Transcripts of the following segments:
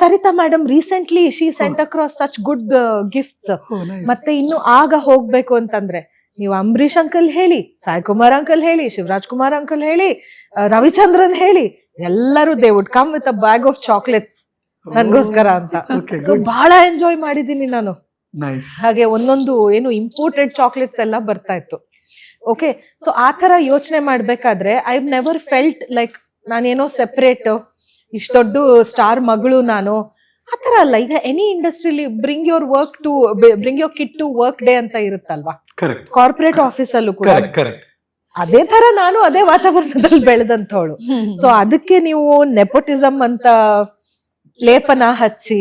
Sarita madam recently she sent across such good gifts ಮತ್ತೆ ಇನ್ನು ಆಗ ಹೋಗ್ಬೇಕು ಅಂತಂದ್ರೆ ನೀವು ಅಂಬರೀಶ್ ಅಂಕಲ್ ಹೇಳಿ ಸಾಯಿ ಕುಮಾರ್ ಅಂಕಲ್ ಹೇಳಿ ಶಿವರಾಜ್ ಕುಮಾರ್ ಅಂಕಲ್ ಹೇಳಿ ರವಿಚಂದ್ರನ್ ಹೇಳಿ ಎಲ್ಲರೂ they would come with a bag of chocolates ನನ್ಗೋಸ್ಕರ ಅಂತ. ಸೊ ಬಹಳ ಎಂಜಾಯ್ ಮಾಡಿದೀನಿ ನಾನು. ಹಾಗೆ ಒಂದೊಂದು ಏನು ಇಂಪೋರ್ಟೆಡ್ ಚಾಕ್ಲೇಟ್ಸ್ ಎಲ್ಲ ಬರ್ತಾ ಇತ್ತು. ಓಕೆ ಸೊ ಆ ತರ ಯೋಚನೆ ಮಾಡ್ಬೇಕಾದ್ರೆ ಐ ನೆವರ್ ಫೆಲ್ಟ್ ಲೈಕ್ ನಾನೇನೋ ಸೆಪರೇಟ್ ಇಷ್ಟು ದೊಡ್ಡ ಸ್ಟಾರ್ ಮಗಳು ನಾನು. ಆ ತರ ಅಲ್ಲ ಈಗ any industrially bring your work to bring your kit to work day ಅಂತ ಇರುತ್ತಲ್ವಾ. ಕಾರ್ಪೊರೇಟ್ ಆಫೀಸ್ ಅಲ್ಲೂ ಕೂಡ. ಅದೇ ತರ ನಾನು ಅದೇ ವಾತಾವರಣದಲ್ಲಿ ಬೆಳೆದಂತವಳು ಸೊ ಅದಕ್ಕೆ ನೀವು ನೆಪೋಟಿಸಮ್ ಅಂತ ಲೇಪನ ಹಚ್ಚಿ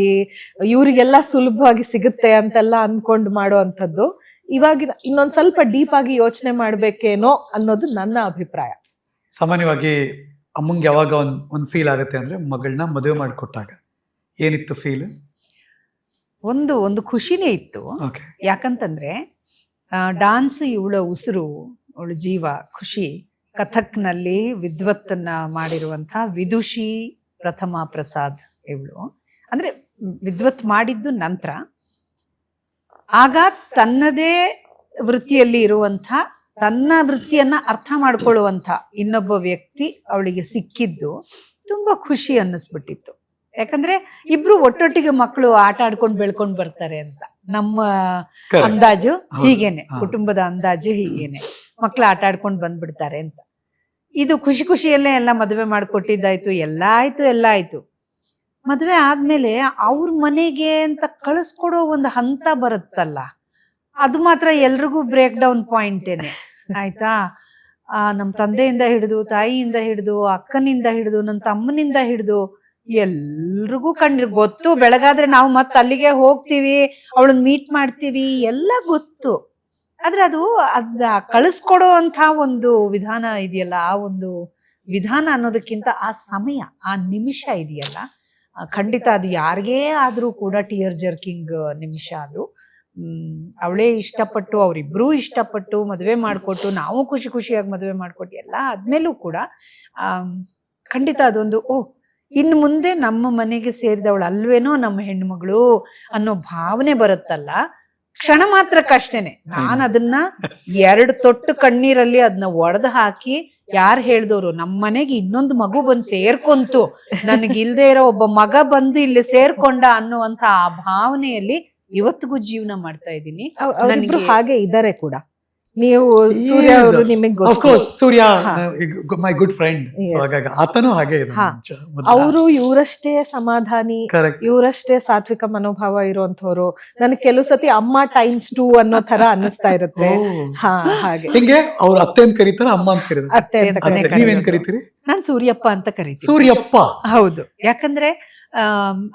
ಇವರಿಗೆಲ್ಲ ಸುಲಭವಾಗಿ ಸಿಗುತ್ತೆ ಅಂತೆಲ್ಲ ಅನ್ಕೊಂಡು ಮಾಡೋ ಅಂಥದ್ದು ಇವಾಗಿನ ಇನ್ನೊಂದ್ ಸ್ವಲ್ಪ ಡೀಪ್ ಆಗಿ ಯೋಚನೆ ಮಾಡ್ಬೇಕೇನೋ ಅನ್ನೋದು ನನ್ನ ಅಭಿಪ್ರಾಯ. ಸಾಮಾನ್ಯವಾಗಿ ಅಮ್ಮಂಗೆ ಯಾವಾಗ ಒಂದು ಒಂದು ಫೀಲ್ ಆಗುತ್ತೆ ಅಂದ್ರೆ ಮಗಳನ್ನ ಮದುವೆ ಮಾಡಿಕೊಟ್ಟಾಗ. ಏನಿತ್ತು ಫೀಲ್ ಒಂದು ಒಂದು ಖುಷಿನೇ ಇತ್ತು. ಓಕೆ ಯಾಕಂತಂದ್ರೆ ಡಾನ್ಸ್ ಇವಳ ಉಸಿರು ಅವಳ ಜೀವ ಖುಷಿ ಕಥಕ್ನಲ್ಲಿ ವಿದ್ವತ್ತನ್ನ ಮಾಡಿರುವಂಥ ವಿದುಷಿ ಪ್ರಥಮ ಪ್ರಸಾದ್ ಇವಳು. ಅಂದ್ರೆ ವಿದ್ವತ್ ಮಾಡಿದ್ದು ನಂತರ ಆಗ ತನ್ನದೇ ವೃತ್ತಿಯಲ್ಲಿ ಇರುವಂಥ ತನ್ನ ವೃತ್ತಿಯನ್ನ ಅರ್ಥ ಮಾಡ್ಕೊಳ್ಳುವಂಥ ಇನ್ನೊಬ್ಬ ವ್ಯಕ್ತಿ ಅವಳಿಗೆ ಸಿಕ್ಕಿದ್ದು ತುಂಬಾ ಖುಷಿ ಅನ್ನಿಸ್ಬಿಟ್ಟಿತ್ತು. ಯಾಕಂದ್ರೆ ಇಬ್ರು ಒಟ್ಟೊಟ್ಟಿಗೆ ಮಕ್ಕಳು ಆಟ ಆಡ್ಕೊಂಡು ಬೆಳ್ಕೊಂಡು ಬರ್ತಾರೆ ಅಂತ. ನಮ್ಮ ಅಂದಾಜು. ಹೀಗೇನೆ. ಕುಟುಂಬದ ಅಂದಾಜು ಹೀಗೇನೆ. ಮಕ್ಳು ಆಟ ಆಡ್ಕೊಂಡು ಬಂದ್ಬಿಡ್ತಾರೆ ಅಂತ. ಇದು ಖುಷಿ ಖುಷಿಯಲ್ಲೇ ಎಲ್ಲ ಮದುವೆ ಮಾಡಿಕೊಟ್ಟಿದ್ದಾಯ್ತು ಎಲ್ಲ ಆಯ್ತು ಎಲ್ಲ ಆಯ್ತು. ಮದುವೆ ಆದ್ಮೇಲೆ ಅವ್ರ ಮನೆಗೆ ಅಂತ ಕಳಿಸ್ಕೊಡೋ ಒಂದು ಹಂತ ಬರುತ್ತಲ್ಲ ಅದು ಮಾತ್ರ ಎಲ್ರಿಗೂ ಬ್ರೇಕ್ ಡೌನ್ ಪಾಯಿಂಟೇನೆ ಆಯ್ತಾ? ಆ ನಮ್ಮ ತಂದೆಯಿಂದ ಹಿಡಿದು, ತಾಯಿಯಿಂದ ಹಿಡಿದು, ಅಕ್ಕನಿಂದ ಹಿಡಿದು ನನ್ನ ತಮ್ಮನಿಂದ ಹಿಡಿದು ಎಲ್ರಿಗೂ ಕಂಡು ಗೊತ್ತು. ಬೆಳಗಾದ್ರೆ ನಾವು ಮತ್ತೆ ಅಲ್ಲಿಗೆ ಹೋಗ್ತೀವಿ ಅವಳನ್ನ ಮೀಟ್ ಮಾಡ್ತೀವಿ, ಎಲ್ಲ ಗೊತ್ತು. ಆದ್ರೆ ಅದು ಅದ ಕಳಿಸ್ಕೊಡೋ ಅಂತ ಒಂದು ವಿಧಾನ ಇದೆಯಲ್ಲ, ಆ ಒಂದು ವಿಧಾನ ಅನ್ನೋದಕ್ಕಿಂತ ಆ ಸಮಯ, ಆ ನಿಮಿಷ ಇದೆಯಲ್ಲ ಖಂಡಿತ ಅದು ಯಾರಿಗೇ ಆದ್ರೂ ಕೂಡ ಟಿಯರ್ ಜರ್ಕಿಂಗ್ ನಿಮಿಷ ಅದು. ಅವಳೇ ಇಷ್ಟಪಟ್ಟು, ಅವರಿಬ್ರು ಇಷ್ಟಪಟ್ಟು ಮದುವೆ ಮಾಡಿಕೊಟ್ಟು, ನಾವು ಖುಷಿ ಖುಷಿಯಾಗಿ ಮದುವೆ ಮಾಡಿಕೊಟ್ಟು ಎಲ್ಲ ಆದ್ಮೇಲೂ ಕೂಡ ಖಂಡಿತ ಅದೊಂದು, ಓ, ಇನ್ನು ಮುಂದೆ ನಮ್ಮ ಮನೆಗೆ ಸೇರಿದವಳು ಅಲ್ವೇನೋ ನಮ್ಮ ಹೆಣ್ಮಗಳು ಅನ್ನೋ ಭಾವನೆ ಬರುತ್ತಲ್ಲ, ಕ್ಷಣ ಮಾತ್ರಕ್ಕಷ್ಟೇನೆ ನಾನು ಅದನ್ನ ಎರಡು ತೊಟ್ಟು ಕಣ್ಣೀರಲ್ಲಿ ಅದನ್ನ ಒಡೆದು ಹಾಕಿ ಯಾರು ಹೇಳ್ದವ್ರು ನಮ್ಮ ಮನೆಗೆ ಇನ್ನೊಂದು ಮಗು ಬಂದು ಸೇರ್ಕೊಂತು ನನಗೆ ಇಲ್ದೇ ಇರೋ ಒಬ್ಬ ಮಗ ಬಂದು ಇಲ್ಲಿ ಸೇರ್ಕೊಂಡ ಅನ್ನುವಂತ ಆ ಭಾವನೆಯಲ್ಲಿ ಇವತ್ತಿಗೂ ಜೀವನ ಮಾಡ್ತಾ ಇದ್ದೀನಿ. ಹಾಗೆ ಇದ್ದಾರೆ ಕೂಡ. ನೀವು ಸೂರ್ಯ. ಅವರು ನಿಮಗೆ ಆಫ್ ಕೋರ್ಸ್ ಸೂರ್ಯ ಹಾ. My good friend Yes. ಹಾಗೆ ಅವರು ಇವರಷ್ಟೇ ಸಮಾಧಾನಿ ಇವರಷ್ಟೇ ಸಾತ್ವಿಕ ಮನೋಭಾವ ಇರುವಂತವ್ರು ನನಗೆ ಕೆಲವು ಸತಿ ಅಮ್ಮ ಟೈಮ್ಸ್ ಟೂ ಅನ್ನೋ ತರ ಅನ್ನಿಸ್ತಾ ಇರುತ್ತೆ. ಹಾ ಹಾಗೆ. ಹಿಂಗೆ? ಅವ್ರ ಅತ್ತೆ ಅಂತ ಕರೀತಾರ ಅಮ್ಮ ಅಂತ ಕರೀತಾರೆ? ಅತ್ತೆ. ನೀವೇನ್ ಕರಿತೀರಿ? ನಾನ್ ಸೂರ್ಯಪ್ಪ ಅಂತ ಕರೀತೀನಿ. ಸೂರ್ಯಪ್ಪ. ಹೌದು. ಯಾಕಂದ್ರೆ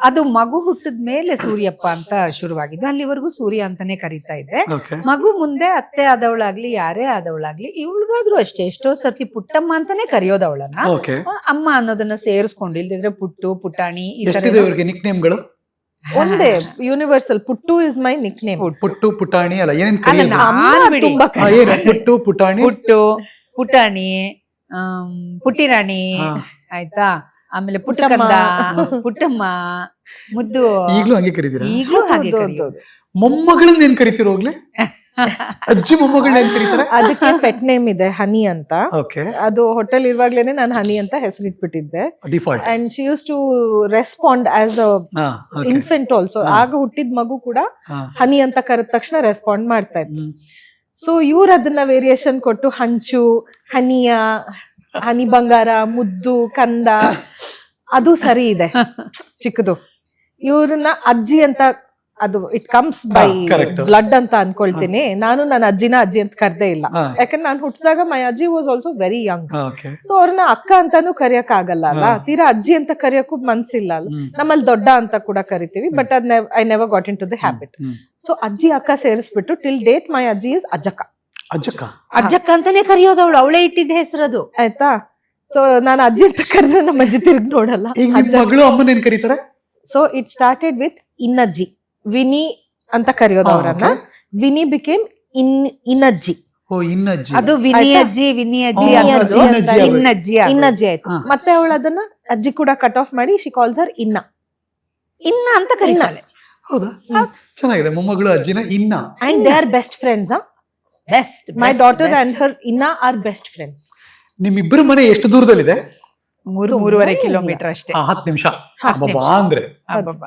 ಅದು ಮಗು ಹುಟ್ಟಿದ ಮೇಲೆ ಸೂರ್ಯಪ್ಪ ಅಂತ ಶುರುವಾಗಿದ್ದು ಅಲ್ಲಿವರೆಗೂ ಸೂರ್ಯ ಅಂತಾನೆ ಕರೀತಾ ಇದ್ದೆ ಮಗು ಮುಂದೆ ಅತ್ತೆ ಆದವಳಾಗ್ಲಿ ಯಾರೇ ಆದವಳಾಗ್ಲಿ ಇವಳಿಗಾದ್ರೂ ಅಷ್ಟೇ ಎಷ್ಟೋ ಸರ್ತಿ ಪುಟ್ಟಮ್ಮ ಅಂತಾನೆ ಕರೆಯೋದು ಅವಳನ್ನ ಅಮ್ಮ ಅನ್ನೋದನ್ನ ಸೇರಿಸ್ಕೊಂಡು ಇಲ್ದಿದ್ರೆ ಪುಟ್ಟು ಪುಟಾಣಿ ಈ ತರ ಎಷ್ಟಿದೆ ನಿಕ್ ನೇಮ್ಗಳು ಒಂದೇ universal Puttu is my nick name Puttu ಪುಟಾಣಿ ಅಲ್ಲ ಏನೇನು ಅಲ್ಲ, ಅಮ್ಮ ತುಂಬಾ ಹಾ, ಏನು? ಪುಟ್ಟು ಪುಟಾಣಿ? ಪುಟ್ಟು ಪುಟಾಣಿ ಪುಟ್ಟಿರಾಣಿ. ಆಯ್ತಾ? ಆಮೇಲೆ ಪುಟ್ಟಕಂದ ಪುಟ್ಟಮ್ಮ. ಪುಟ್ಟಮ್ಮ ಮುದ್ದು. ಈಗಲೂ ಹಾಗೆ ಕರೀತೀರಾ? ಈಗಲೂ ಹಾಗೆ ಕರೆಯೋದು ಮೊಮ್ಮಗಳನ್ನ ಏನ್ ಕರಿತೀರ ಹೋಗ್ಲಿ? ಅಜ್ಜಿ ಮೊಮ್ಮಗಳನ್ನ ಏನ್ ಕರೀತಾರೆ? ಅದಕ್ಕೆ ಪೆಟ್ ನೇಮ್ ಇದೆ ಹನಿ ಅಂತ. ಓಕೆ. ಅದು ಹೋಟೆಲ್ ಇರುವಾಗ್ಲೇನೆ ನಾನು ಹನಿ ಅಂತ ಹೆಸರಿಟ್ಬಿಟ್ಟಿದ್ದೆ default and she used to respond as a ಹಾ ಓಕೆ ಇನ್ಫೆಂಟ್ ಆಲ್ಸೋ. ಆಗ ಹುಟ್ಟಿದ ಮಗು ಕೂಡ ಹನಿ ಅಂತ ಕರೆದ ತಕ್ಷಣ ರೆಸ್ಪಾಂಡ್ ಮಾಡ್ತಾ ಇತ್ತು. ಸೊ ಇವ್ರು ಅದನ್ನ ವೇರಿಯೇಷನ್ ಕೊಟ್ಟು ಹಂಚು, ಹನಿಯ, ಹನಿ ಬಂಗಾರ, ಮುದ್ದು, ಕಂದ, ಅದು ಸರಿ ಇದೆ. ಚಿಕ್ಕದು. ಇವ್ರನ್ನ ಅಜ್ಜಿ ಅಂತ ಅದು ಇಟ್ ಕಮ್ಸ್ ಬೈ ಬ್ಲಡ್ ಅಂತ ಅನ್ಕೊಳ್ತೀನಿ. ನಾನು ನನ್ನ ಅಜ್ಜಿನ ಅಜ್ಜಿ ಅಂತ ಕರ್ದೇ ಇಲ್ಲ. ಯಾಕಂದ್ರೆ ನಾನು ಹುಟ್ಟಿದಾಗ ಮೈ ಅಜ್ಜಿ was also very young so ಅವ್ರನ್ನ ಅಕ್ಕ ಅಂತಾನು ಕರೆಯಕ್ ಆಗಲ್ಲ ಅಲ್ಲ. ತೀರಾ ಅಜ್ಜಿ ಅಂತ ಕರೆಯಕ್ಕೂ ಮನ್ಸಿಲ್ಲ ಅಲ್ಲ. ನಮ್ಮಲ್ಲಿ ದೊಡ್ಡ ಅಂತ ಕೂಡ ಕರಿತೀವಿ ಬಟ್ ಅದ್ I never got into the habit. So ಅಜ್ಜಿ ಅಕ್ಕ ಸೇರಿಸ್ಬಿಟ್ಟು ಟಿಲ್ ಡೇಟ್ ಮೈ ಅಜ್ಜಿ ಇಸ್ ಅಜ್ಜಕ್ಕ ಅಜ್ಜಕ್ಕ ಅಜ್ಜಕ್ಕ ಅಂತಾನೆ ಕರೆಯೋದು ಅವಳು ಅವಳೇ ಇಟ್ಟಿದ್ದ ಹೆಸರದು. ಆಯ್ತಾ? ಸೊ ನಾನು ಅಜ್ಜಿ ಅಂತ ಕರೆದ್ರೆ ನಮ್ಮ ಅಜ್ಜಿ ತಿರ್ಗಿ ನೋಡಲ್ಲ. ಮಗಳು ಕರೀತಾರೆ? ಸೊ ಇಟ್ ಸ್ಟಾರ್ಟೆಡ್ ವಿತ್ ಇನ್ನಜ್ಜಿ. ವಿನಿ ಅಂತ ಕರೆಯೋದು ಅವರನ್ನ. ವಿನಿ ಬಿಕೇಮ್ ಇನ್ ಇನ್ನಜ್ಜಿ. ಓ ಇನ್ನಜ್ಜಿ. ಅದು ವಿನಿಯಜ್ಜಿ ವಿನಿಯಜ್ಜಿ ಅನ್ನೋದು ಇನ್ನಜ್ಜಿ. ಇನ್ನಜ್ಜಿ. ಆಯ್ತು. ಮತ್ತೆ ಅವಳು ಅದನ್ನ ಅಜ್ಜಿ ಕೂಡ ಕಟ್ ಆಫ್ ಮಾಡಿ ಶಿ ಕಾಲ್ಸ್ ಹರ್ ಇನ್ನ. ಇನ್ನ ಅಂತ ಕರೀತಾಳೆ. ಹೌದಾ? ಚೆನ್ನಾಗಿದೆ. ಮೊಮ್ಮಗಳು ಅಜ್ಜಿನ ಇನ್ನ. And they are best friends best my daughter and her ಇನ್ನ ಆರ್ ಬೆಸ್ಟ್ ಫ್ರೆಂಡ್ಸ್ ನಿಮ್ಮಿಬ್ಬರ ಮನೆ ಎಷ್ಟು ದೂರದಲ್ಲಿದೆ? ಮೂರು ಮೂರುವರೆ ಕಿಲೋಮೀಟರ್ ಅಷ್ಟೇ. ಹತ್ತು ನಿಮಿಷ. ಅಂದ್ರೆ.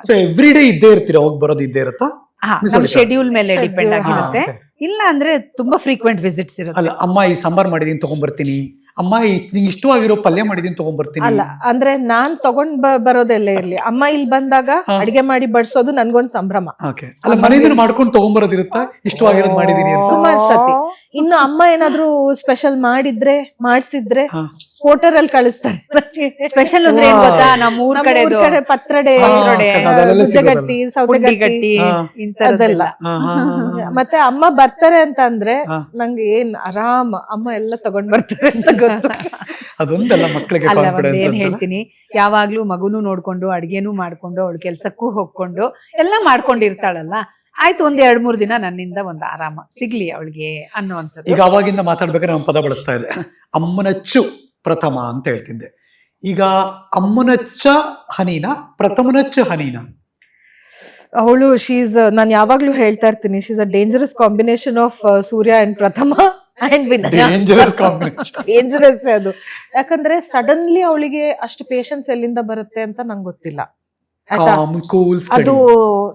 ಸೊ ಎವ್ರಿ ಡೇ ಇದ್ದೇ ಇರ್ತೀರಾ? ಹೋಗಿ ಬರೋದು ಇದ್ದೇ ಇರುತ್ತಾ? ಶೆಡ್ಯೂಲ್ ಮೇಲೆ ಡಿಪೆಂಡ್ ಆಗಿರುತ್ತೆ. ಇಲ್ಲ ಅಂದ್ರೆ ತುಂಬಾ ಫ್ರೀಕ್ವೆಂಟ್ ವಿಸಿಟ್ಸ್ ಇರುತ್ತೆ. ಅಲ್ಲ ಅಮ್ಮ ಈ ಸಾಂಬಾರ್ ಮಾಡಿದೀನಿ ತಗೊಂಡ್ಬರ್ತೀನಿ ಅಮ್ಮ ಈ ನಿಂಗೆ ಇಷ್ಟವಾಗಿರೋ ಪಲ್ಯ ಮಾಡಿದೀನಿ ತಗೊಂಡ್ಬರ್ತೀನಿ ಅಲ್ಲ ಅಂದ್ರೆ ನಾನ್ ತಗೊಂಡ್ ಬ- ಬರೋದೆಲ್ಲ ಇರ್ಲಿ. ಅಮ್ಮ ಇಲ್ಲಿ ಬಂದಾಗ. ಅಡಿಗೆ ಮಾಡಿ ಬಡಿಸೋದು ನನ್ಗೊಂದ್ ಸಂಭ್ರಮ. ಓಕೆ ಅಲ್ಲ ಮನೆಯಿಂದ ಮಾಡ್ಕೊಂಡು ತಗೊಂಡ್ಬರೋದಿರುತ್ತಾ ಇಷ್ಟವಾಗಿರೋದು ಮಾಡಿದೀನಿ ಅಂತ. ಸುಮಾರು ಸತಿ. ಇನ್ನು ಅಮ್ಮ ಏನಾದ್ರೂ ಸ್ಪೆಷಲ್ ಮಾಡಿದ್ರೆ ಮಾಡ್ಸಿದ್ರೆ? ಹಾ. ಫೋಟೋರ್ ಅಲ್ಲಿ ಕಳಿಸ್ತಾರೆ. ಸ್ಪೆಷಲ್ ಅಂದ್ರೆ ಏನ್ ಗೊತ್ತಾ? ನಮ್ಮ ಊರ್ ಕಡೆ ಕಡೆ ಪತ್ರಡೆ ಗಟ್ಟಿ ಸೌತೆಗಟ್ಟಿ. ಇಂಥದ್ದೆಲ್ಲ. ಮತ್ತೆ ಅಮ್ಮ ಬರ್ತಾರೆ ಅಂತ ಅಂದ್ರೆ. ನಂಗೆ ಏನ್ ಆರಾಮ್ ಅಮ್ಮ ಎಲ್ಲ ತಗೊಂಡ್ ಬರ್ತಾರೆ ಅಂತ ಗೊತ್ತು. ಅದೊಂದಲ್ಲ ಮಕ್ಕಳಿಗೆ ಏನ್ ಹೇಳ್ತೀನಿ. ಯಾವಾಗ್ಲೂ ಮಗುನು ನೋಡ್ಕೊಂಡು ಅಡ್ಗೆನೂ ಮಾಡ್ಕೊಂಡು ಅವಳ ಕೆಲ್ಸಕ್ಕೂ ಹೋಗ್ಕೊಂಡು ಎಲ್ಲ ಮಾಡ್ಕೊಂಡಿರ್ತಾಳಲ್ಲ. ಆಯ್ತು ಒಂದ್ ಎರಡ್ ಮೂರ್ ದಿನ ನನ್ನಿಂದ ಒಂದ್ ಆರಾಮ. ಸಿಗ್ಲಿ ಅವಳಿಗೆ ಅನ್ನುವಂಥದ್ದು. ಈಗ ಅವಾಗಿಂದ ಮಾತಾಡ್ಬೇಕಾದ್ರೆ ನಾನು ಪದ ಬಳಸ್ತಾ ಇದೆ. ಅಮ್ಮನಚ್ಚು ಪ್ರಥಮ ಅಂತ ಹೇಳ್ತಿದ್ದೆ. ಈಗ ಅಮ್ಮನಚ್ಚ ಹನೀನ ಪ್ರಥಮನಚ್ಚ ಹನೀನ. ಅವಳು ಶೀಸ್ ನಾನು ಯಾವಾಗ್ಲೂ ಹೇಳ್ತಾ ಇರ್ತೀನಿ she's a dangerous combination of Surya and Prathama and Vinaya. Dangerous ಅದು. ಯಾಕಂದ್ರೆ ಸಡನ್ಲಿ ಅವಳಿಗೆ ಅಷ್ಟು ಪೇಶನ್ಸ್ ಎಲ್ಲಿಂದ ಬರುತ್ತೆ ಅಂತ ನಂಗೆ ಗೊತ್ತಿಲ್ಲ. ಅದು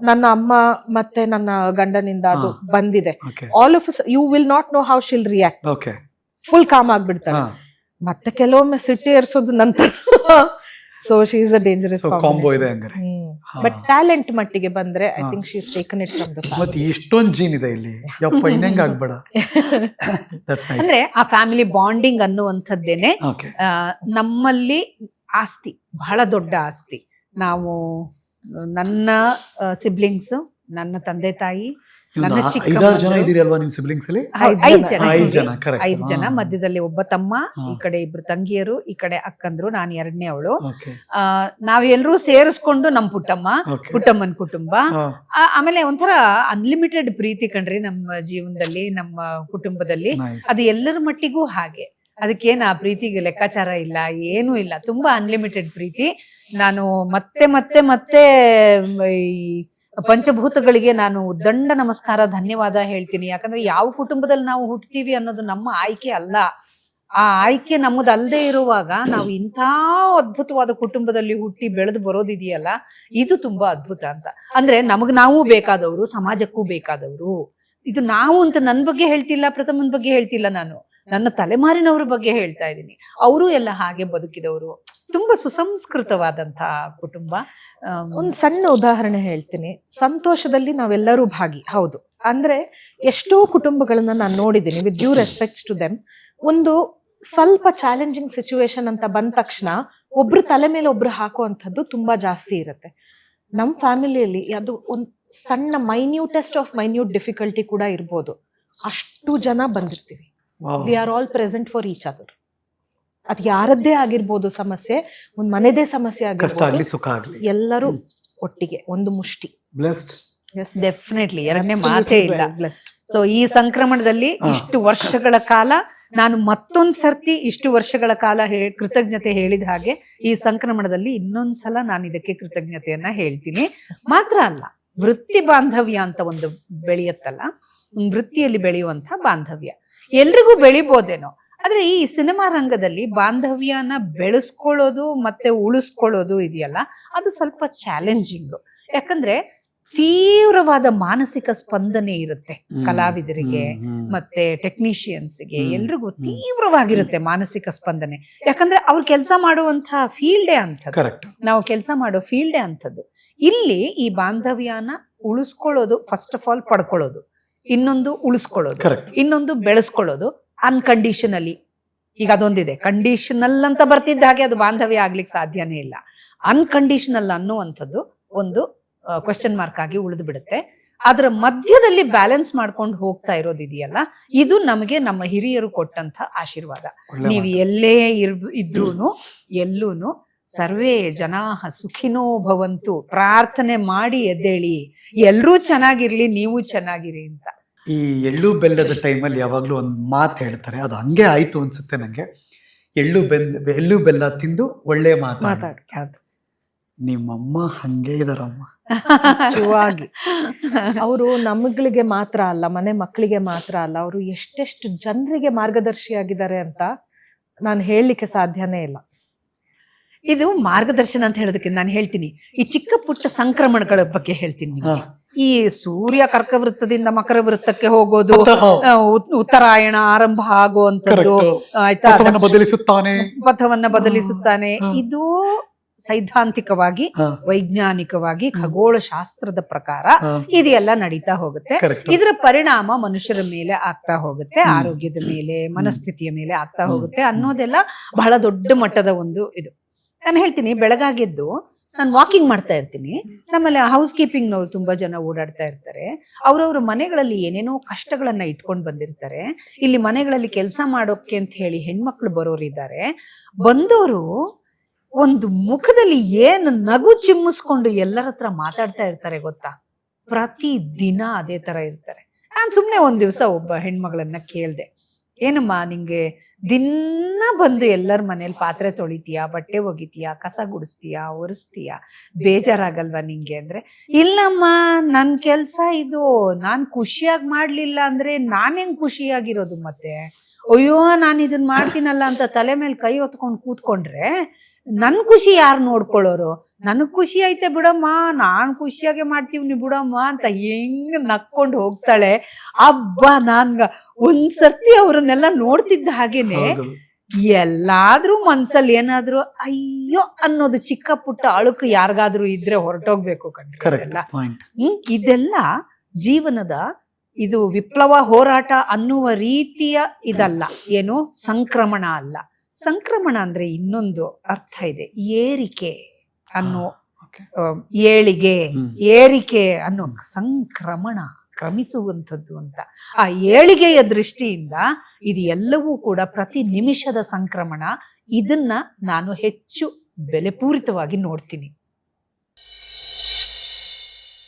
ನನ್ನ ಅಮ್ಮ ಮತ್ತೆ ನನ್ನ ಗಂಡನಿಂದ ಅದು ಬಂದಿದೆ. All of you will not know how she'll react full calm ಆಗ್ಬಿಡ್ತಾಳೆ. ಮತ್ತೆ ಕೆಲವೊಮ್ಮೆ ಸಿಟ್ಟಿ ಏರ್ಸೋದು ನಂತರ. So she is a dangerous so combo ಇದೆ ಹಂಗಾರೆ. ಬಟ್ ಟ್ಯಾಲೆಂಟ್ ಮಟ್ಟಿಗೆ ಬಂದ್ರೆ I. Think she is taken it from the ಮತ್ತೆ ಇಷ್ಟೊಂದು ಜೀನ್ ಇದೆ ಇಲ್ಲಿ. ಯಪ್ಪ ಇನ್ನೆಂಗ್ ಆಗ್ಬೇಡ. ದಟ್ಸ್ ನೈಸ್ ಅಂದ್ರೆ ಆ ಫ್ಯಾಮಿಲಿ ಬಾಂಡಿಂಗ್ ಅನ್ನುವಂಥದ್ದೇನೆ ಆ, ನಮ್ಮಲ್ಲಿ ಆಸ್ತಿ ಬಹಳ ದೊಡ್ಡ ಆಸ್ತಿ. ನಾವು ನನ್ನ ಸಿಬ್ಲಿಂಗ್ಸ್ ನನ್ನ ತಂದೆ ತಾಯಿ ಐದಾರು ಜನ ಮಗಳು. ಇದೀರಿ ಅಲ್ವಾ ನಿಮ್ ಸಿಬ್ಲಿಂಗ್ಸ್ ಅಲ್ಲಿ ಐದ್ ಜನ. ಜನ ಜನ ಕರೆಕ್ಟ್ ಐದು ಜನ. ಮಧ್ಯದಲ್ಲಿ ಒಬ್ಬ ತಮ್ಮ ಹಾ. ಈ ಕಡೆ ಇಬ್ರು ತಂಗಿಯರು ಈ ಕಡೆ ಅಕ್ಕಂದ್ರು ನಾನು ಎರಡನೇ ಅವಳು. ಓಕೆ. ನಾವೆಲ್ಲರೂ ಸೇರಿಸ್ಕೊಂಡು ನಮ್ ಪುಟ್ಟಮ್ಮ ಓಕೆ. ಪುಟ್ಟಮ್ಮನ್ ಕುಟುಂಬ. ಆ- ಆಮೇಲೆ ಒಂಥರ ಅನ್ಲಿಮಿಟೆಡ್ ಪ್ರೀತಿ ಕಣ್ರಿ ನಮ್ಮ ಜೀವನದಲ್ಲಿ ನಮ್ಮ ಕುಟುಂಬದಲ್ಲಿ. ನೈಸ್ ಅದು ಎಲ್ಲರ ಮಟ್ಟಿಗೂ ಹಾಗೆ. ಅದಕ್ಕೇನು ಆ ಪ್ರೀತಿಗೆ ಲೆಕ್ಕಾಚಾರ ಇಲ್ಲ ಏನೂ ಇಲ್ಲ. ತುಂಬಾ ಅನ್ಲಿಮಿಟೆಡ್ ಪ್ರೀತಿ. ನಾನು ಮತ್ತೆ ಮತ್ತೆ ಮತ್ತೆ ಮ್, ಈ ಪಂಚಭೂತಗಳಿಗೆ ನಾನು ದಂಡ ನಮಸ್ಕಾರ, ಧನ್ಯವಾದ ಹೇಳ್ತೀನಿ. ಯಾಕಂದ್ರೆ ಯಾವ ಕುಟುಂಬದಲ್ಲಿ ನಾವು ಹುಟ್ತೀವಿ ಅನ್ನೋದು ನಮ್ಮ ಆಯ್ಕೆ ಅಲ್ಲ. ಆ ಆಯ್ಕೆ ನಮ್ಮದಲ್ಲದೆ ಇರುವಾಗ ನಾವು ಇಂಥ ಅದ್ಭುತವಾದ ಕುಟುಂಬದಲ್ಲಿ ಹುಟ್ಟಿ ಬೆಳೆದು ಬರೋದಿದೆಯಲ್ಲ, ಇದು ತುಂಬಾ ಅದ್ಭುತ ಅಂತ. ಅಂದ್ರೆ ನಮಗ್ ನಾವು ಬೇಕಾದವರು, ಸಮಾಜಕ್ಕೂ ಬೇಕಾದವರು. ಇದು ನಾವು ಅಂತ ನನ್ನ ಬಗ್ಗೆ ಹೇಳ್ತಿಲ್ಲ, ಪ್ರಥಮನ ಬಗ್ಗೆ ಹೇಳ್ತಿಲ್ಲ ನಾನು. ನನ್ನ ತಲೆಮಾರಿನವ್ರ ಬಗ್ಗೆ ಹೇಳ್ತಾ ಇದ್ದೀನಿ. ಅವರು ಎಲ್ಲ ಹಾಗೆ ಬದುಕಿದವರು. ತುಂಬಾ ಸುಸಂಸ್ಕೃತವಾದಂತಹ ಕುಟುಂಬ. ಒಂದು ಸಣ್ಣ ಉದಾಹರಣೆ ಹೇಳ್ತೀನಿ. ಸಂತೋಷದಲ್ಲಿ ನಾವೆಲ್ಲರೂ ಭಾಗಿ ಹೌದು. ಅಂದ್ರೆ ಎಷ್ಟೋ ಕುಟುಂಬಗಳನ್ನ ನಾನು ನೋಡಿದ್ದೀನಿ with due respects to them ಒಂದು ಸ್ವಲ್ಪ ಚಾಲೆಂಜಿಂಗ್ ಸಿಚುವೇಶನ್ ಅಂತ ಬಂದ ತಕ್ಷಣ ಒಬ್ರು ತಲೆ ಮೇಲೆ ಒಬ್ರು ಹಾಕುವಂಥದ್ದು ತುಂಬಾ ಜಾಸ್ತಿ ಇರುತ್ತೆ. ನಮ್ಮ ಫ್ಯಾಮಿಲಿಯಲ್ಲಿ ಅದು ಒಂದು ಸಣ್ಣ ಮೈನ್ಯೂಟೆಸ್ಟ್ ಆಫ್ ಮೈನ್ಯೂಟ್ ಡಿಫಿಕಲ್ಟಿ ಕೂಡ ಇರ್ಬೋದು. ಅಷ್ಟು ಜನ ಬಂದಿರ್ತೀವಿ. We are all present for each other ಅದು ಯಾರದ್ದೇ ಆಗಿರ್ಬೋದು ಸಮಸ್ಯೆ ಒಂದ್ ಮನೆದೇ ಸಮಸ್ಯೆ ಕಷ್ಟ ಆಗ್ಲಿ ಸುಖ ಆಗಲಿ. ಎಲ್ಲರೂ ಒಟ್ಟಿಗೆ ಒಂದು ಮುಷ್ಟಿ. ಬ್ಲೆಸ್ಡ್ ಡೆಫಿನೆಟ್ಲಿ ಎರಡನೇ ಮಾತೇ ಇಲ್ಲ. ಸೊ ಈ ಸಂಕ್ರಮಣದಲ್ಲಿ ಇಷ್ಟು ವರ್ಷಗಳ ಕಾಲ ನಾನು ಮತ್ತೊಂದು ಸರ್ತಿ ಇಷ್ಟು ವರ್ಷಗಳ ಕಾಲ ಕೃತಜ್ಞತೆ ಹೇಳಿದ ಹಾಗೆ ಈ ಸಂಕ್ರಮಣದಲ್ಲಿ ಇನ್ನೊಂದ್ಸಲ ನಾನು ಇದಕ್ಕೆ ಕೃತಜ್ಞತೆಯನ್ನ ಹೇಳ್ತೀನಿ. ಮಾತ್ರ ಅಲ್ಲ ವೃತ್ತಿ ಬಾಂಧವ್ಯ ಅಂತ ಒಂದು ಬೆಳೆಯತ್ತಲ್ಲ ವೃತ್ತಿಯಲ್ಲಿ ಬೆಳೆಯುವಂತ ಬಾಂಧವ್ಯ. ಎಲ್ರಿಗೂ ಬೆಳಿಬೋದೇನೋ? ಆದ್ರೆ ಈ ಸಿನಿಮಾ ರಂಗದಲ್ಲಿ ಬಾಂಧವ್ಯನ ಬೆಳೆಸ್ಕೊಳ್ಳೋದು ಮತ್ತೆ ಉಳಿಸ್ಕೊಳ್ಳೋದು ಇದೆಯಲ್ಲ ಅದು ಸ್ವಲ್ಪ ಚಾಲೆಂಜಿಂಗ್ ಯಾಕಂದ್ರೆ ತೀವ್ರವಾದ ಮಾನಸಿಕ ಸ್ಪಂದನೆ ಇರುತ್ತೆ ಕಲಾವಿದರಿಗೆ ಮತ್ತೆ ಟೆಕ್ನಿಷಿಯನ್ಸ್ಗೆ ಎಲ್ರಿಗೂ ತೀವ್ರವಾಗಿರುತ್ತೆ ಮಾನಸಿಕ ಸ್ಪಂದನೆ. ಯಾಕಂದ್ರೆ ಅವ್ರು ಕೆಲಸ ಮಾಡುವಂತಹ ಫೀಲ್ಡೇ ಅಂಥದ್ದು. ನಾವು ಕೆಲಸ ಮಾಡೋ ಫೀಲ್ಡೇ ಅಂಥದ್ದು. ಇಲ್ಲಿ ಈ ಬಾಂಧವ್ಯನ ಉಳಿಸ್ಕೊಳ್ಳೋದು ಫಸ್ಟ್ ಆಫ್ ಆಲ್ ಪಡ್ಕೊಳ್ಳೋದು. ಇನ್ನೊಂದು ಉಳಿಸ್ಕೊಳ್ಳೋದು. ಇನ್ನೊಂದು ಬೆಳೆಸ್ಕೊಳ್ಳೋದು. ಅನ್ಕಂಡೀಷನಲಿ ಈಗ ಅದೊಂದಿದೆ. ಕಂಡೀಷನಲ್ ಅಂತ ಬರ್ತಿದ್ದ ಹಾಗೆ ಅದು ಬಾಂಧವ್ಯ ಆಗ್ಲಿಕ್ಕೆ ಸಾಧ್ಯನೇ ಇಲ್ಲ. ಅನ್ಕಂಡೀಷನಲ್ ಅನ್ನುವಂಥದ್ದು ಒಂದು ಕ್ವಶನ್ ಮಾರ್ಕ್ ಆಗಿ ಉಳಿದು ಬಿಡುತ್ತೆ ಅದರ ಮಧ್ಯದಲ್ಲಿ ಬ್ಯಾಲೆನ್ಸ್ ಮಾಡ್ಕೊಂಡು ಹೋಗ್ತಾ ಇರೋದಿದೆಯಲ್ಲ ಇದು ನಮಗೆ ನಮ್ಮ ಹಿರಿಯರು ಕೊಟ್ಟಂತ ಆಶೀರ್ವಾದ. ನೀವು ಎಲ್ಲೇ ಇರ್ ಇದ್ರೂನು ಎಲ್ಲೂನು ಸರ್ವೇ ಜನಾಹ ಸುಖಿನೋ ಭವಂತು. ಪ್ರಾರ್ಥನೆ ಮಾಡಿ ಎದ್ದೇಳಿ. ಎಲ್ರೂ ಚೆನ್ನಾಗಿರ್ಲಿ ನೀವು ಚೆನ್ನಾಗಿರಿ ಅಂತ. ಈ ಎಳ್ಳು ಬೆಲ್ಲದ ಟೈಮಲ್ಲಿ ಯಾವಾಗಲೂ ಒಂದು ಮಾತು ಹೇಳ್ತಾರೆ. ಅದು ಹಂಗೆ ಆಯಿತು ಅನಿಸುತ್ತೆ ನನಗೆ ಎಳ್ಳು ಬೆಲ್ಲ ಎಳ್ಳು ಬೆಲ್ಲ ತಿಂದು ಒಳ್ಳೆ ಮಾತಾಡ. ನಿಮ್ಮಮ್ಮ ಹಂಗೆ ಇದಾರಮ್ಮ. ನಿಜವಾಗಿ. ಅವರು ನಮಗಳಿಗೆ ಮಾತ್ರ ಅಲ್ಲ ಮನೆ ಮಕ್ಕಳಿಗೆ ಮಾತ್ರ ಅಲ್ಲ ಅವರು ಎಷ್ಟೆಷ್ಟು ಜನರಿಗೆ ಮಾರ್ಗದರ್ಶಿಯಾಗಿದ್ದಾರೆ ಅಂತ ನಾನು ಹೇಳಲಿಕ್ಕೆ ಸಾಧ್ಯನೇ ಇಲ್ಲ. ಇದು ಮಾರ್ಗದರ್ಶನ ಅಂತ ಹೇಳೋದಕ್ಕೆ ನಾನು ಹೇಳ್ತೀನಿ. ಈ ಚಿಕ್ಕ ಪುಟ್ಟ ಸಂಕ್ರಮಣಗಳ ಬಗ್ಗೆ ಹೇಳ್ತೀನಿ ನಿಮ್ಗೆ. ಈ ಸೂರ್ಯ ಕರ್ಕವೃತ್ತದಿಂದ ಮಕರ ವೃತ್ತಕ್ಕೆ ಹೋಗೋದು ಉತ್ತರಾಯಣ ಆರಂಭ ಆಗುವಂತದ್ದು. ಆಯ್ತಾ? ಬದಲಿಸುತ್ತಾನೆ. ಪಥವನ್ನ ಬದಲಿಸುತ್ತಾನೆ. ಇದು ಸೈದ್ಧಾಂತಿಕವಾಗಿ ವೈಜ್ಞಾನಿಕವಾಗಿ ಖಗೋಳ ಶಾಸ್ತ್ರದ ಪ್ರಕಾರ ಇದೆಲ್ಲಾ ನಡೀತಾ ಹೋಗುತ್ತೆ. ಇದರ ಪರಿಣಾಮ ಮನುಷ್ಯರ ಮೇಲೆ ಆಗ್ತಾ ಹೋಗುತ್ತೆ ಆರೋಗ್ಯದ ಮೇಲೆ ಮನಸ್ಥಿತಿಯ ಮೇಲೆ ಆಗ್ತಾ ಹೋಗುತ್ತೆ ಅನ್ನೋದೆಲ್ಲ ಬಹಳ ದೊಡ್ಡ ಮಟ್ಟದ ಒಂದು ಇದು. ನಾನು ಹೇಳ್ತೀನಿ ಬೆಳಗಾಗೆದ್ದು ನಾನು ವಾಕಿಂಗ್ ಮಾಡ್ತಾ ಇರ್ತೀನಿ. ನಮ್ಮಲ್ಲಿ ಹೌಸ್ ಕೀಪಿಂಗ್ನವ್ರು ತುಂಬಾ ಜನ ಓಡಾಡ್ತಾ ಇರ್ತಾರೆ. ಅವ್ರವ್ರ ಮನೆಗಳಲ್ಲಿ ಏನೇನೋ ಕಷ್ಟಗಳನ್ನು ಇಟ್ಕೊಂಡು ಬಂದಿರ್ತಾರೆ. ಇಲ್ಲಿ ಮನೆಗಳಲ್ಲಿ ಕೆಲಸ ಮಾಡೋಕೆ ಅಂತ ಹೇಳಿ ಹೆಣ್ಮಕ್ಳು ಬರೋರಿದ್ದಾರೆ. ಬಂದವರು ಒಂದು ಮುಖದಲ್ಲಿ ಏನು ನಗು ಚಿಮ್ಮಿಸ್ಕೊಂಡು ಎಲ್ಲರ ಹತ್ರ ಮಾತಾಡ್ತಾ ಇರ್ತಾರೆ ಗೊತ್ತಾ? ಪ್ರತಿ ದಿನ ಅದೇ ತರ ಇರ್ತಾರೆ. ನಾನು ಸುಮ್ಮನೆ ಒಂದು ದಿವಸ ಒಬ್ಬ ಹೆಣ್ಮಗಳನ್ನ ಕೇಳ್ದೆ. ಏನಮ್ಮ ನಿಂಗೆ ದಿನ ಬಂದು ಎಲ್ಲರ ಮನೇಲಿ ಪಾತ್ರೆ ತೊಳಿತೀಯಾ, ಬಟ್ಟೆ ಒಗಿತೀಯಾ, ಕಸ ಗುಡಿಸ್ತೀಯಾ, ಒರೆಸ್ತೀಯಾ? ಬೇಜಾರಾಗಲ್ವಾ ನಿಂಗೆ ಅಂದ್ರೆ? ಇಲ್ಲಮ್ಮ ನನ್ನ ಕೆಲಸ ಇದು. ನಾನು ಖುಷಿಯಾಗಿ ಮಾಡಲಿಲ್ಲ ಅಂದ್ರೆ ನಾನು ಹೆಂಗೆ ಖುಷಿಯಾಗಿರೋದು ಮತ್ತೆ? ಅಯ್ಯೋ ನಾನು ಇದನ್ನ ಮಾಡ್ತೀನಲ್ಲ ಅಂತ ತಲೆ ಮೇಲೆ ಕೈ ಹೊತ್ಕೊಂಡು ಕೂತ್ಕೊಂಡ್ರೆ ನನ್ ಖುಷಿ ಯಾರು ನೋಡ್ಕೊಳ್ಳೋರು? ನನಗ್ ಖುಷಿ ಐತೆ ಬಿಡಮ್ಮ ನಾನ್ ಖುಷಿಯಾಗೆ ಮಾಡ್ತೀವಿ ಬಿಡಮ್ಮ ಅಂತ ಹೆಂಗ್ ನಕ್ಕೊಂಡು ಹೋಗ್ತಾಳೆ. ಅಬ್ಬ ನಾನ್ಗ ಒಂದ್ಸರ್ತಿ ಅವ್ರನ್ನೆಲ್ಲ ನೋಡ್ತಿದ್ದ ಹಾಗೇನೆ ಎಲ್ಲಾದ್ರೂ ಮನ್ಸಲ್ಲಿ ಏನಾದ್ರೂ ಅಯ್ಯೋ ಅನ್ನೋದು ಚಿಕ್ಕ ಪುಟ್ಟ ಅಳುಕು ಯಾರಿಗಾದ್ರೂ ಇದ್ರೆ ಹೊರಟೋಗ್ಬೇಕು ಕಣ್ರಿ ಇದೆಲ್ಲ ಜೀವನದ ಇದು ವಿಪ್ಲವ ಹೋರಾಟ ಅನ್ನುವ ರೀತಿಯ ಇದಲ್ಲ. ಏನು? ಸಂಕ್ರಮಣ ಅಲ್ಲ. ಸಂಕ್ರಮಣ ಅಂದ್ರೆ ಇನ್ನೊಂದು ಅರ್ಥ ಇದೆ. ಏರಿಕೆ ಅನ್ನೋ ಏಳಿಗೆ ಏರಿಕೆ ಅನ್ನೋ ಸಂಕ್ರಮಣ ಕ್ರಮಿಸುವಂಥದ್ದು ಅಂತ. ಆ ಏಳಿಗೆಯ ದೃಷ್ಟಿಯಿಂದ ಇದು ಎಲ್ಲವೂ ಕೂಡ ಪ್ರತಿ ನಿಮಿಷದ ಸಂಕ್ರಮಣ. ಇದನ್ನ ನಾನು ಹೆಚ್ಚು ಬೆಲೆಪೂರಿತವಾಗಿ ನೋಡ್ತೀನಿ.